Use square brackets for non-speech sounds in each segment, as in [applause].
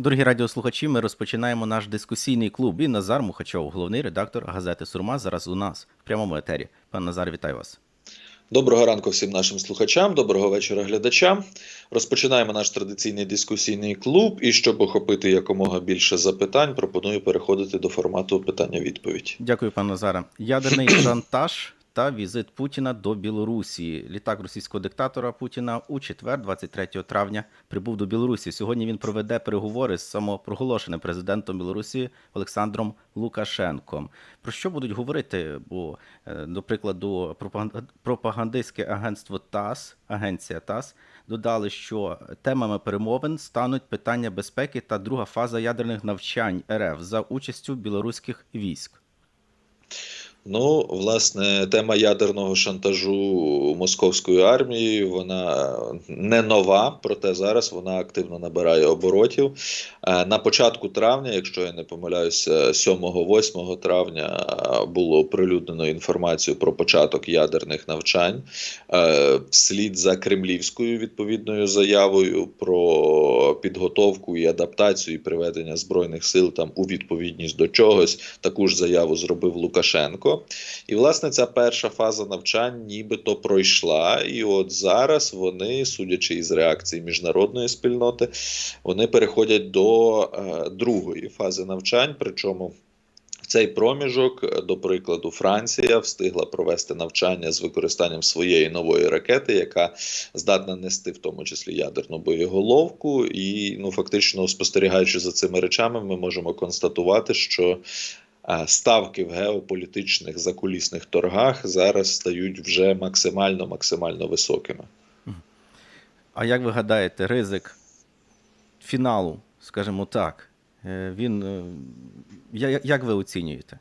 Дорогі радіослухачі, ми розпочинаємо наш дискусійний клуб. І Назар Мухачов, головний редактор газети Сурма, зараз у нас в прямому етері. Пан Назар, вітаю вас. Доброго ранку всім нашим слухачам, доброго вечора глядачам. Розпочинаємо наш традиційний дискусійний клуб. І щоб охопити якомога більше запитань, пропоную переходити до формату питання-відповідь. Дякую, пан Назаре. Ядерний [clears throat] шантаж та візит Путіна до Білорусі. Літак російського диктатора Путіна у четвер, 23 травня, прибув до Білорусі. Сьогодні він проведе переговори з самопроголошеним президентом Білорусі Олександром Лукашенком. Про що будуть говорити? Бо, е, до прикладу, пропаган- пропагандистське агентство ТАСС, агенція ТАСС, додали, що темами перемовин стануть питання безпеки та друга фаза ядерних навчань РФ за участю білоруських військ. Ну, власне, тема ядерного шантажу московської армії вона не нова, проте зараз вона активно набирає оборотів. Е, На початку травня, якщо я не помиляюся, 7-8 травня було оприлюднено інформацію про початок ядерних навчань е, вслід за кремлівською відповідною заявою про підготовку і адаптацію і приведення збройних сил там у відповідність до чогось. Таку ж заяву зробив Лукашенко. І власне ця перша фаза навчань нібито пройшла. І от зараз вони, судячи із реакції міжнародної спільноти, вони переходять до е, другої фази навчань. Причому цей проміжок, е, до прикладу, Франція встигла провести навчання з використанням своєї нової ракети, яка здатна нести в тому числі ядерну боєголовку. І ну фактично, спостерігаючи за цими речами, ми можемо констатувати, що ставки в геополітичних закулісних торгах зараз стають вже максимально максимально високими. А як ви гадаєте, ризик фіналу, скажімо так, е, він е, як ви оцінюєте?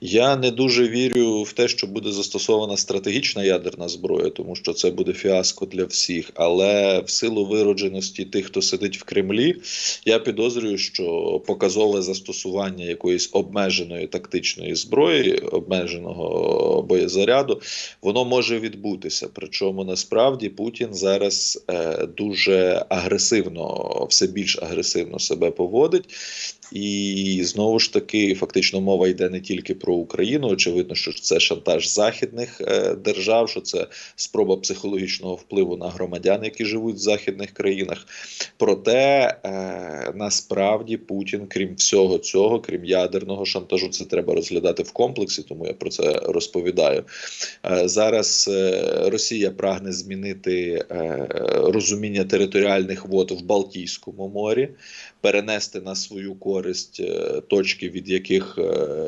Я не дуже вірю в те, що буде застосована стратегічна ядерна зброя, тому що це буде фіаско для всіх. Але в силу виродженості тих, хто сидить в Кремлі, я підозрюю, що показове застосування якоїсь обмеженої тактичної зброї, обмеженого боєзаряду, воно може відбутися. Причому насправді Путін зараз е, дуже агресивно, все більш агресивно себе поводить. І знову ж таки, фактично, мова йде не тільки про Україну. Очевидно, що це шантаж західних е, держав, що це спроба психологічного впливу на громадян, які живуть в західних країнах. Проте е, насправді Путін, крім всього цього, крім ядерного шантажу, це треба розглядати в комплексі, тому я про це розповідаю. Е, зараз Росія прагне змінити розуміння територіальних вод в Балтійському морі перенести на свою користь е, точки, від яких е,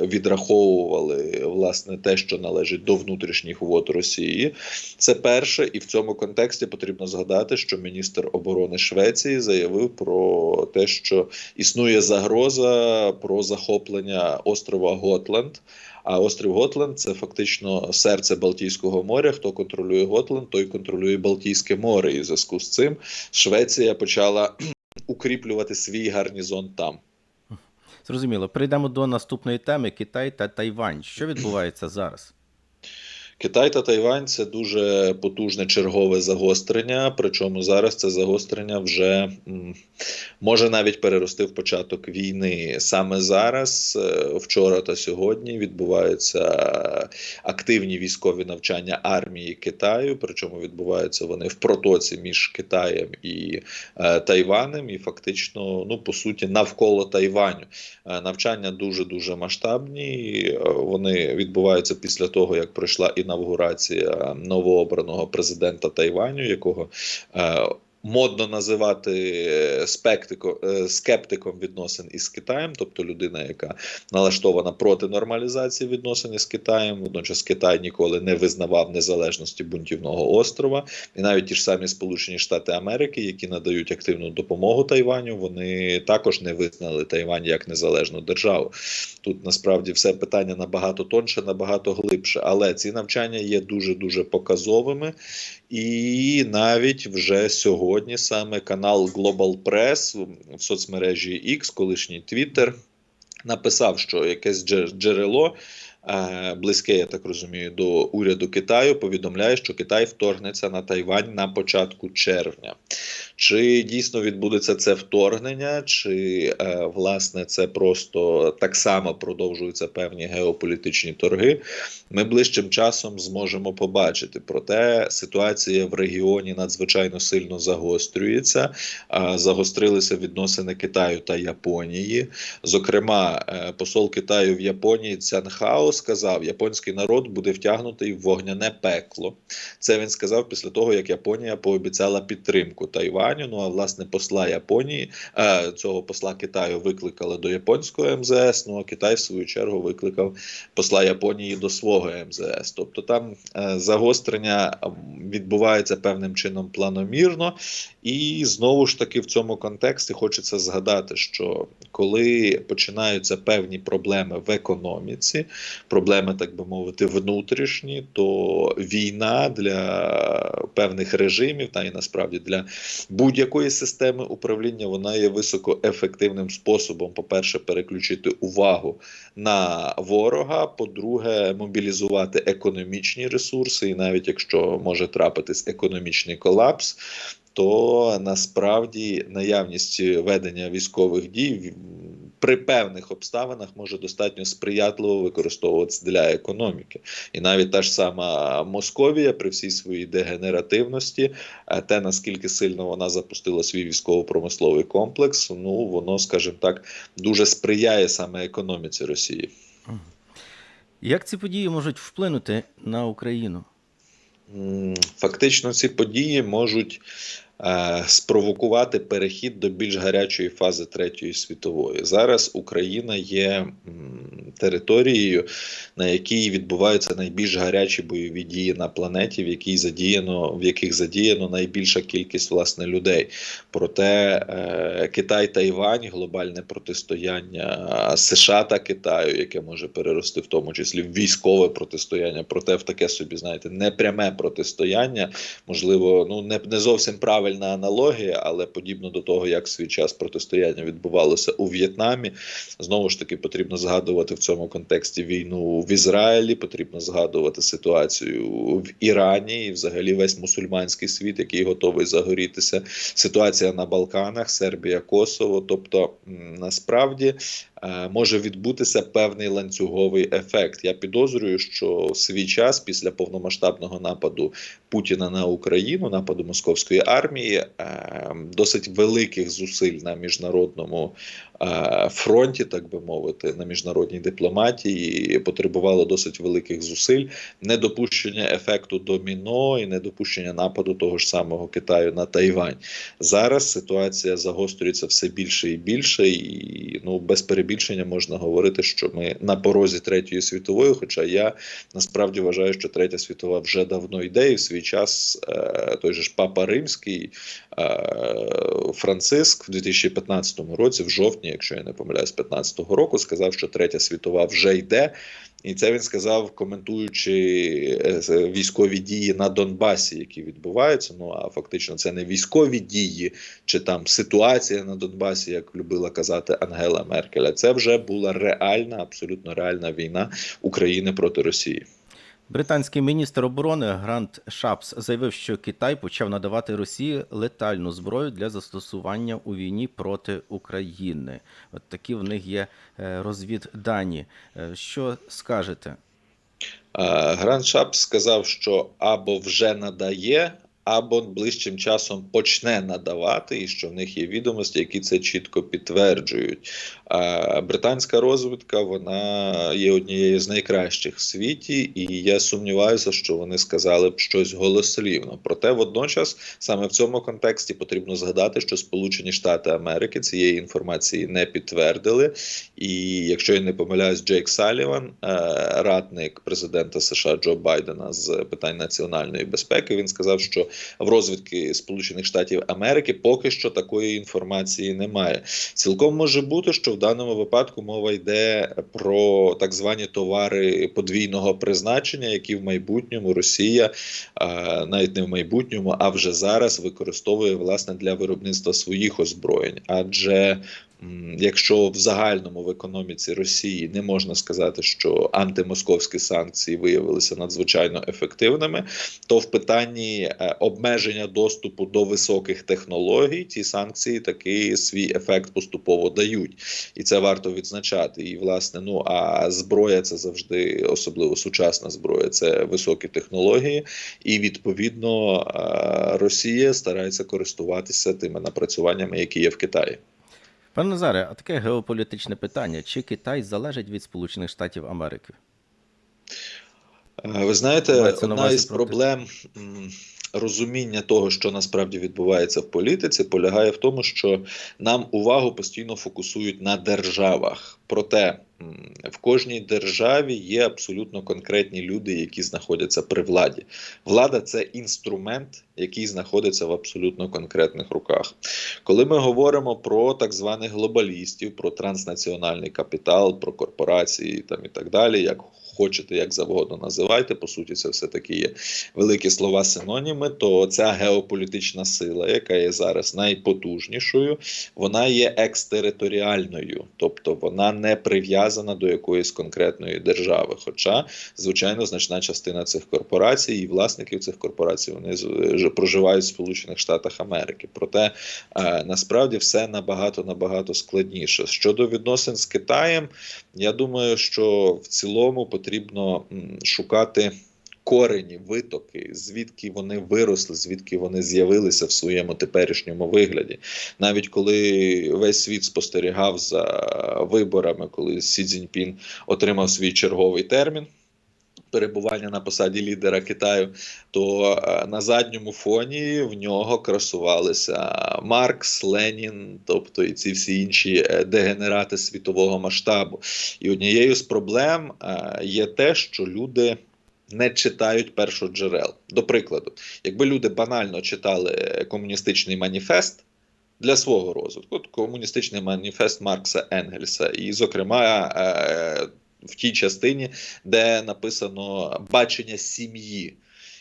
відраховували власне те, що належить до внутрішніх вод Росії. Це перше, і в цьому контексті потрібно згадати, що міністр оборони Швеції заявив про те, що існує загроза про захоплення острова Готленд. А острів Готленд це фактично серце Балтійського моря. Хто контролює Готленд, той контролює Балтійське море. І в зв'язку з цим Швеція почала [clears throat] укріплювати свій гарнізон там. Зрозуміло. Перейдемо до наступної теми Китай та Тайвань. Що відбувається зараз? Китай та Тайвань це дуже потужне чергове загострення. Причому зараз це загострення вже може навіть перерости в початок війни. Саме зараз, е, вчора та сьогодні, відбуваються активні військові навчання армії Китаю. Причому відбуваються вони в протоці між Китаєм і е, Тайванем, і фактично, ну по суті, навколо Тайваню. Е, навчання дуже дуже масштабні. Вони відбуваються після того, як пройшла інавгурація новообраного президента Тайваню, якого е, модно називати е, спектико, е, скептиком відносин із Китаєм, тобто людина, яка налаштована проти нормалізації відносин із Китаєм. Водночас Китай ніколи не визнавав незалежності бунтівного острова, і навіть ті ж самі Сполучені Штати Америки, які надають активну допомогу Тайваню, вони також не визнали Тайвань як незалежну державу. Тут насправді все питання набагато тонше, набагато глибше. Але ці навчання є дуже дуже показовими. І навіть вже сьогодні саме канал Global Press в соцмережі X, колишній Twitter, написав, що якесь джерело е, близьке, я так розумію, до уряду Китаю, повідомляє, що Китай вторгнеться на Тайвань на початку червня. Чи дійсно відбудеться це вторгнення, чи е, власне це просто так само продовжуються певні геополітичні торги? Ми ближчим часом зможемо побачити. Проте ситуація в регіоні надзвичайно сильно загострюється. Загострилися відносини Китаю та Японії. Зокрема, е, посол Китаю в Японії Цянхао сказав, японський народ буде втягнутий в вогняне пекло. Це він сказав після того, як Японія пообіцяла підтримку Тайваню. Ну а власне посла Японії е, цього посла Китаю викликали до японського МЗС. Ну а Китай, в свою чергу, викликав посла Японії до свого МЗС. Тобто там е, загострення відбувається певним чином планомірно. І знову ж таки в цьому контексті хочеться згадати, що коли починаються певні проблеми в економіці, проблеми, так би мовити, внутрішні, то війна для певних режимів, та і насправді для будь-якої системи управління, вона є високоефективним способом, по-перше, переключити увагу на ворога. По-друге, мобілізувати економічні ресурси, і навіть якщо може трапитись економічний колапс. То насправді наявність ведення військових дій при певних обставинах може достатньо сприятливо використовуватися для економіки, і навіть та ж сама Московія, при всій своїй дегенеративності, е, те наскільки сильно вона запустила свій військово-промисловий комплекс, ну воно, скажімо так, дуже сприяє саме економіці Росії. Як ці події можуть вплинути на Україну? Фактично, ці події можуть спровокувати перехід до більш гарячої фази Третьої світової. Зараз Україна є територією, на якій відбуваються найбільш гарячі бойові дії на планеті, в якій задіяно, в яких задіяно найбільша кількість власне людей. Проте е, Китай Тайвань, глобальне протистояння США та Китаю, яке може перерости в тому числі в військове протистояння, проте в таке собі, знаєте, непряме протистояння, можливо, ну не, не зовсім правильна аналогія, але подібно до того, як свій час протистояння відбувалося у В'єтнамі. Знову ж таки, потрібно згадувати в цьому контексті війну в Ізраїлі, потрібно згадувати ситуацію в Ірані і взагалі весь мусульманський світ, який готовий загорітися. Ситуація на Балканах, Сербія, Косово. Тобто, насправді може відбутися певний ланцюговий ефект. Я підозрюю, що в свій час після повномасштабного нападу Путіна на Україну, нападу московської армії, е, досить великих зусиль на міжнародному е, фронті, так би мовити, на міжнародній дипломатії потребувало досить великих зусиль недопущення ефекту доміно і недопущення нападу того ж самого Китаю на Тайвань. Зараз ситуація загострюється все більше і більше, і ну без перебільшення можна говорити, що ми на порозі третьої світової. Хоча я насправді вважаю, що третя світова вже давно йде, і в свій час е, той же ж папа Римський е, Франциск в 2015 році, в жовтні, якщо я не помиляюсь, 15 року, сказав, що третя світова вже йде. І це він сказав, коментуючи е, військові дії на Донбасі, які відбуваються. Ну а фактично це не військові дії чи там ситуація на Донбасі, як любила казати Ангела Меркель. Це вже була реальна, абсолютно реальна війна України проти Росії. Британський міністр оборони Грант Шапс заявив, що Китай почав надавати Росії летальну зброю для застосування у війні проти України. От такі в них є е, розвіддані. Е, Що скажете? Е, Гранд Шапс сказав, що або вже надає, або ближчим часом почне надавати, і що в них є відомості, які це чітко підтверджують. Британська розвідка вона є однією з найкращих в світі, і я сумніваюся, що вони сказали б щось голослівно. Проте водночас саме в цьому контексті потрібно згадати, що Сполучені Штати Америки цієї інформації не підтвердили. І якщо я не помиляюсь, Джейк Саліван, е, радник президента США Джо Байдена з питань національної безпеки, він сказав, що в розвідки Сполучених Штатів Америки поки що такої інформації немає. Цілком може бути, що даному випадку мова йде про так звані товари подвійного призначення, які в майбутньому Росія е, навіть не в майбутньому, а вже зараз використовує власне для виробництва своїх озброєнь, адже якщо в загальному в економіці Росії не можна сказати, що антимосковські санкції виявилися надзвичайно ефективними, то в питанні е, обмеження доступу до високих технологій ці санкції таки свій ефект поступово дають, і це варто відзначати. І власне, ну а зброя це завжди, особливо сучасна зброя, це високі технології, і відповідно е, Росія старається користуватися тими напрацюваннями, які є в Китаї. Пане Назаре, а таке геополітичне питання: чи Китай залежить від Сполучених Штатів Америки? Е, Ви знаєте, одна із проблем розуміння того, що насправді відбувається в політиці, полягає в тому, що нам увагу постійно фокусують на державах. Проте в кожній державі є абсолютно конкретні люди, які знаходяться при владі. Влада це інструмент, який знаходиться в абсолютно конкретних руках. Коли ми говоримо про так званих глобалістів, про транснаціональний капітал, про корпорації там і так далі, як хочете, як завгодно називайте, по суті, це все таки є великі слова синоніми. То ця геополітична сила, яка є зараз найпотужнішою, вона є екстериторіальною, тобто вона не прив'язана до якоїсь конкретної держави. Хоча, звичайно, значна частина цих корпорацій і власників цих корпорацій вони проживають в Сполучених Штатах Америки. Проте е, насправді все набагато набагато складніше. Щодо відносин з Китаєм, я думаю, що в цілому потрібно м, шукати. Корені, витоки, звідки вони виросли, звідки вони з'явилися в своєму теперішньому вигляді. Навіть коли весь світ спостерігав за виборами, коли Сі Цзіньпін отримав свій черговий термін. Перебування на посаді лідера Китаю, то е, на задньому фоні в нього красувалися Маркс, Ленін, тобто і ці всі інші е, дегенерати світового масштабу. І однією з проблем е, є те, що люди не читають першоджерел. До прикладу, якби люди банально читали комуністичний маніфест. Для свого розвитку От комуністичний маніфест Маркса Енгельса, і, зокрема, в тій частині, де написано бачення сім'ї,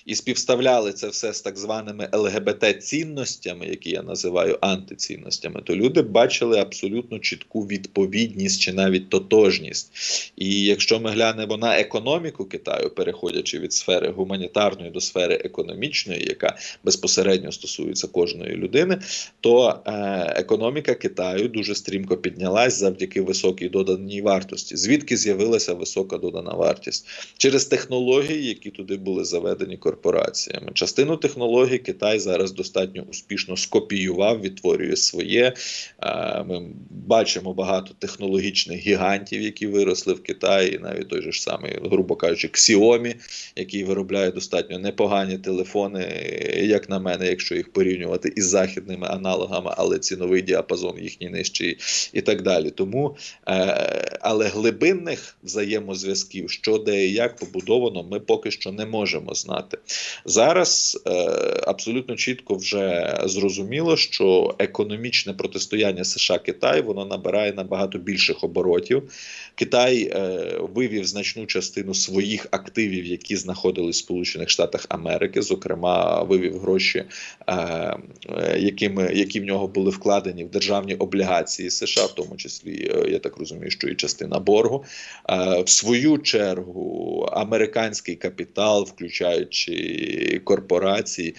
і співставляли це все з так званими ЛГБТ-цінностями, які я називаю антицінностями, то люди бачили абсолютно чітку відповідність чи навіть тотожність. І якщо ми глянемо на економіку Китаю, переходячи від сфери гуманітарної до сфери економічної, яка безпосередньо стосується кожної людини, то е, економіка Китаю дуже стрімко піднялась завдяки високій доданій вартості. Звідки з'явилася висока додана вартість? Через технології, які туди були заведені корпораціями. Частину технологій Китай зараз достатньо успішно скопіював, відтворює своє. Е, Ми бачимо багато технологічних гігантів, які виросли в Китаї, навіть той же ж самий, грубо кажучи, Xiaomi, який виробляє достатньо непогані телефони, як на мене, якщо їх порівнювати із західними аналогами, але ціновий діапазон їхній нижчий і так далі. Тому, е, але глибинних взаємозв'язків, що де і як побудовано, ми поки що не можемо знати. Зараз е, абсолютно чітко вже зрозуміло, що економічне протистояння США Китай воно набирає набагато більших оборотів. Китай е, вивів значну частину своїх активів, які знаходились в Сполучених Штатах Америки, зокрема, вивів гроші, е, якими, які в нього були вкладені в державні облігації США, в тому числі, я так розумію, що і частина боргу. В свою чергу, американський капітал, включаючи корпорації,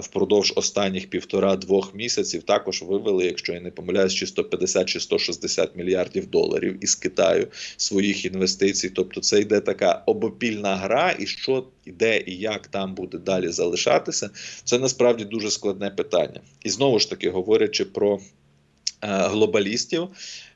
впродовж останніх півтора-двох місяців також вивели, якщо я не помиляюсь, чи 150 чи 160 мільярдів доларів із Китаю своїх інвестицій. Тобто, це йде така обопільна гра, і що де і як там буде далі залишатися, це насправді дуже складне питання. І знову ж таки, говорячи про глобалістів.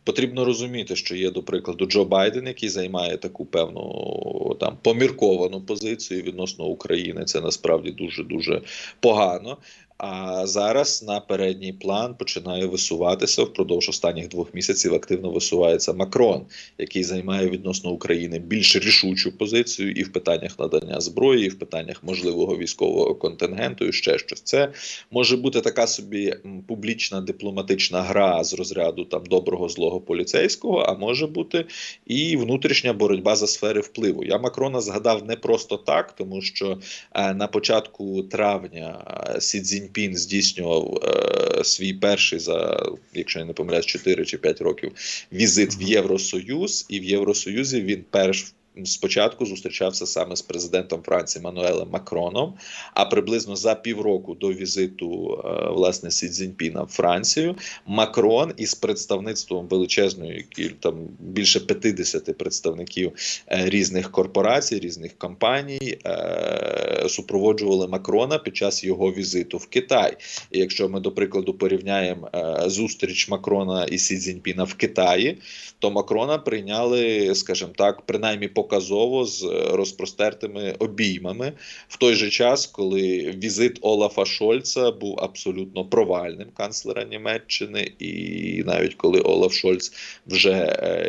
Потрібно розуміти, що є, до прикладу, Джо Байден, який займає таку певну там помірковану позицію відносно України. Це насправді дуже дуже погано. А зараз на передній план починає висуватися впродовж останніх двох місяців. Активно висувається Макрон, який займає відносно України більш рішучу позицію і в питаннях надання зброї, і в питаннях можливого військового контингенту, і ще щось. Це може бути така собі публічна дипломатична гра з розряду там доброго злого поліцейського, а може бути і внутрішня боротьба за сфери впливу. Я Макрона згадав не просто так, тому що е, на початку травня е, Сі Цзіньпін Цзіньпін здійснював е, свій перший за, якщо я не помиляюсь, 4 чи 5 років візит в Євросоюз, і в Євросоюзі він перш спочатку зустрічався саме з президентом Франції Мануелем Макроном. А приблизно за півроку до візиту е, власне Сі Цзіньпіна в Францію Макрон із представництвом величезної там більше 50 представників е, різних корпорацій, різних компаній е, супроводжували Макрона під час його візиту в Китай. І якщо ми до прикладу порівняємо зустріч Макрона і Сі Цзіньпіна в Китаї, то Макрона прийняли, скажімо так, принаймні показово з розпростертими обіймами в той же час, коли візит Олафа Шольца був абсолютно провальним канцлера Німеччини, і навіть коли Олаф Шольц вже е,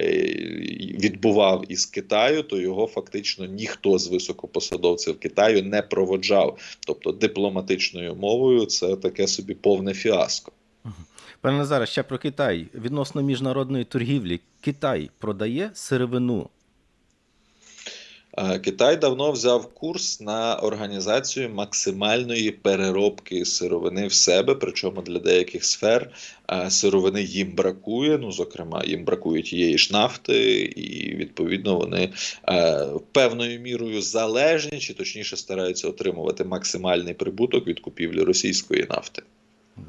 відбував із Китаю, то його фактично ніхто з високопосадовців Китаю не проводжав. Тобто дипломатичною мовою це таке собі повне фіаско. Пане Назаре, ще про Китай. Відносно міжнародної торгівлі, Китай продає сировину. Китай давно взяв курс на організацію максимальної переробки сировини в себе, причому для деяких сфер сировини їм бракує. Ну, зокрема, їм бракує тієї ж нафти, і відповідно вони певною мірою залежні, чи точніше стараються отримувати максимальний прибуток від купівлі російської нафти.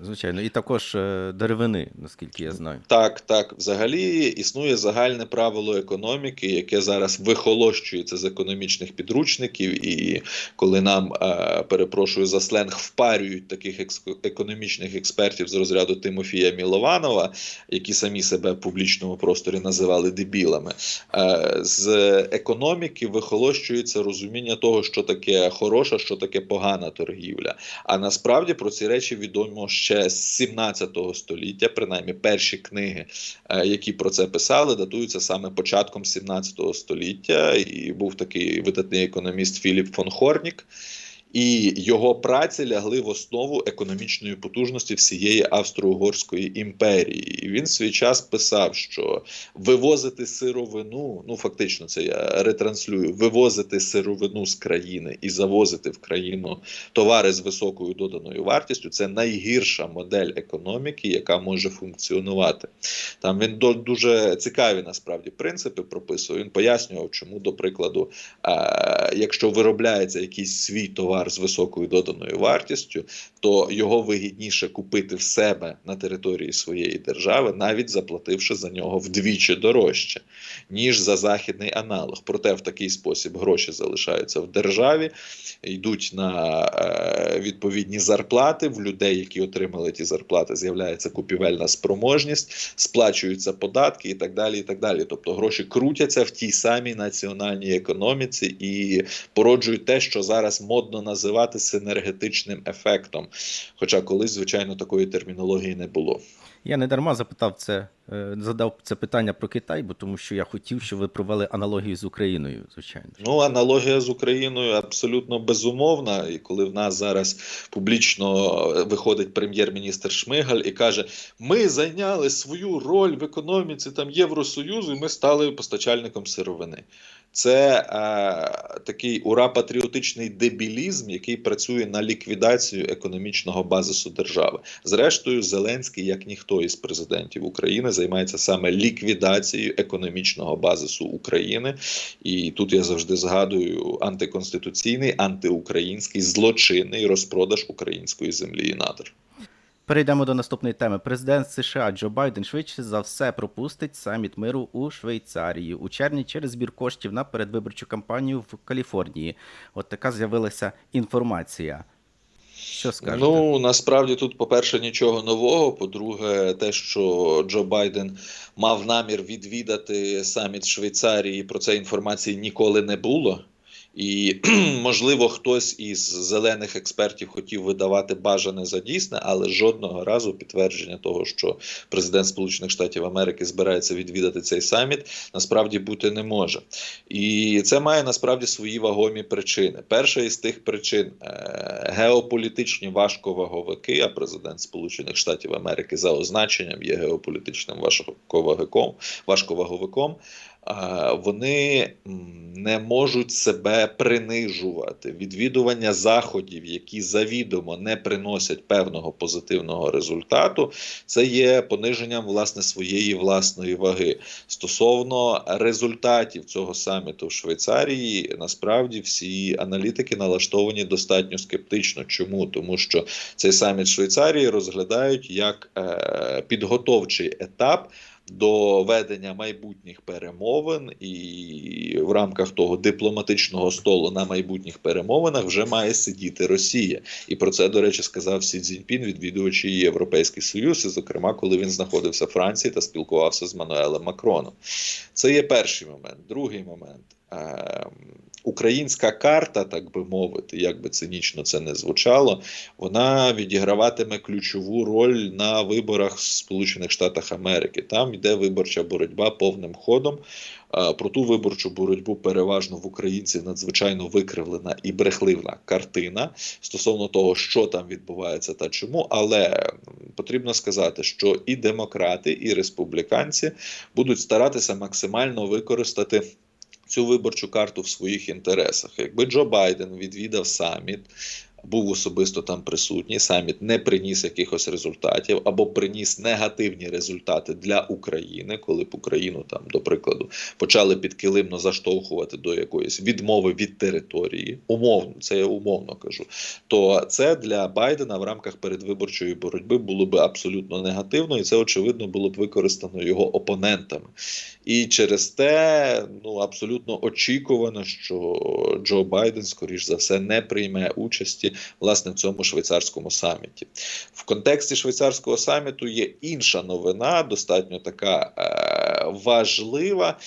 Звичайно, і також е, деревини, наскільки я знаю. Так, так. Взагалі існує загальне правило економіки, яке зараз вихолощується з економічних підручників. І коли нам е, перепрошую за сленг, впарюють таких економічних експертів з розряду Тимофія Мілованова, які самі себе в публічному просторі називали дебілами, е, з економіки вихолощується розуміння того, що таке хороша, що таке погана торгівля. А насправді про ці речі відомо ще з 17 століття, принаймні перші книги, е, які про це писали, датуються саме початком 17 століття. І був такий видатний економіст Філіп фон Хорнік. І його праці лягли в основу економічної потужності всієї Австро-Угорської імперії. І він свій час писав, що вивозити сировину, ну фактично, це я ретранслюю, вивозити сировину з країни і завозити в країну товари з високою доданою вартістю це найгірша модель економіки, яка може функціонувати. Там він до дуже цікаві насправді принципи прописує. Він пояснював, чому, до прикладу, е, якщо виробляється якийсь свій товар з високою доданою вартістю, то його вигідніше купити в себе на території своєї держави, навіть заплативши за нього вдвічі дорожче, ніж за західний аналог. Проте в такий спосіб гроші залишаються в державі, йдуть на е, відповідні зарплати. В людей, які отримали ті зарплати, з'являється купівельна спроможність, сплачуються податки і так далі. і так далі. Тобто гроші крутяться в тій самій національній економіці і породжують те, що зараз модно називати синергетичним ефектом. Хоча колись, звичайно, такої термінології не було. Я не дарма запитав це, е, задав це питання про Китай, бо тому що я хотів, щоб ви провели аналогію з Україною, звичайно. Ну, аналогія з Україною абсолютно безумовна. І коли в нас зараз публічно виходить прем'єр-міністр Шмигаль і каже: ми зайняли свою роль в економіці там Євросоюзу, і ми стали постачальником сировини. Це е, такий ура-патріотичний дебілізм, який працює на ліквідацію економічного базису держави. Зрештою, Зеленський, як ніхто із президентів України, займається саме ліквідацією економічного базису України. І тут я завжди згадую антиконституційний, антиукраїнський злочинний розпродаж української землі і надр. Перейдемо до наступної теми. Президент США Джо Байден швидше за все пропустить саміт миру у Швейцарії у червні через збір коштів на передвиборчу кампанію в Каліфорнії. От така з'явилася інформація. Що скажете? Ну насправді тут, по-перше, нічого нового. По-друге, те, що Джо Байден мав намір відвідати саміт Швейцарії, про це інформації ніколи не було. І [clears throat] можливо, хтось із зелених експертів хотів видавати бажане за дійсне, але жодного разу підтвердження того, що президент Сполучених Штатів Америки збирається відвідати цей саміт, насправді бути не може. І це має насправді свої вагомі причини. Перша із тих причин е, геополітичні важковаговики, а президент Сполучених Штатів Америки за означенням є геополітичним важковаговиком, важковаговиком. Вони не можуть себе принижувати. Відвідування заходів, які завідомо не приносять певного позитивного результату, це є пониженням власне своєї власної ваги. Стосовно результатів цього саміту в Швейцарії, насправді всі аналітики налаштовані достатньо скептично. Чому? Тому що цей саміт Швейцарії розглядають як е, підготовчий етап. До ведення майбутніх перемовин, і в рамках того дипломатичного столу на майбутніх перемовинах вже має сидіти Росія. І про це, до речі, сказав Сі Цзіньпін, відвідуючи Європейський Союз, і, зокрема, коли він знаходився в Франції та спілкувався з Мануелем Макроном. Це є перший момент. Другий момент. Ем, Українська карта, так би мовити, як би цинічно це не звучало, вона відіграватиме ключову роль на виборах в Сполучених Штатах Америки. Там йде виборча боротьба повним ходом. Е, Про ту виборчу боротьбу переважно в українців надзвичайно викривлена і брехлива картина стосовно того, що там відбувається та чому. Але потрібно сказати, що і демократи, і республіканці будуть старатися максимально використати. Цю виборчу карту в своїх інтересах. Якби Джо Байден відвідав саміт, був особисто там присутній, саміт не приніс якихось результатів або приніс негативні результати для України, коли б Україну там, до прикладу, почали підкилимно заштовхувати до якоїсь відмови від території, умовно, це я умовно кажу. То це для Байдена в рамках передвиборчої боротьби було би абсолютно негативно, і це очевидно було б використано його опонентами. І через те ну абсолютно очікувано, що Джо Байден, скоріш за все, не прийме участі власне в цьому швейцарському саміті. В контексті швейцарського саміту є інша новина, достатньо така е, важлива.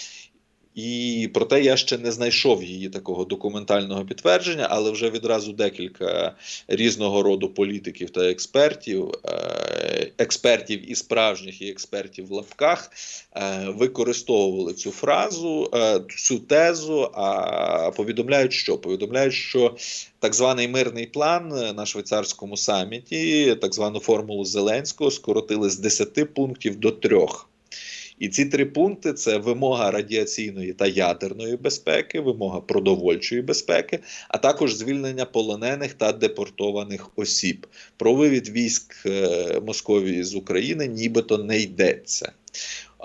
І проте я ще не знайшов її такого документального підтвердження, але вже відразу декілька різного роду політиків та експертів, е, експертів і справжніх, і експертів в лапках е, використовували цю фразу, е, цю тезу. А повідомляють, що повідомляють, що так званий мирний план на швейцарському саміті, так звану формулу Зеленського, скоротили з 10 пунктів до трьох. І ці три пункти це вимога радіаційної та ядерної безпеки, вимога продовольчої безпеки, а також звільнення полонених та депортованих осіб. Про вивід військ е, Московії з України нібито не йдеться.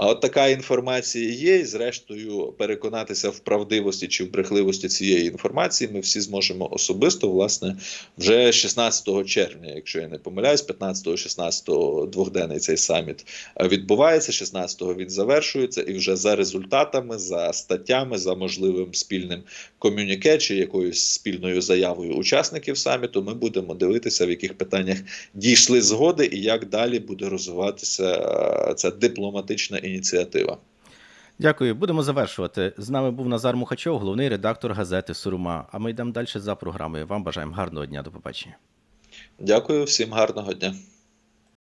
А от така інформація є, і зрештою переконатися в правдивості чи в брехливості цієї інформації ми всі зможемо особисто, власне, вже 16 червня, якщо я не помиляюсь, 15-16 двохденний цей саміт відбувається. 16-го він завершується, і вже за результатами, за статтями, за можливим спільним комюніке чи якоюсь спільною заявою учасників саміту, ми будемо дивитися, в яких питаннях дійшли згоди, і як далі буде розвиватися ця дипломатична ініціатива. Дякую. Будемо завершувати. З нами був Назар Мухачов, головний редактор газети Сурума. А ми йдемо далі за програмою. Вам бажаємо гарного дня. До побачення. Дякую всім гарного дня.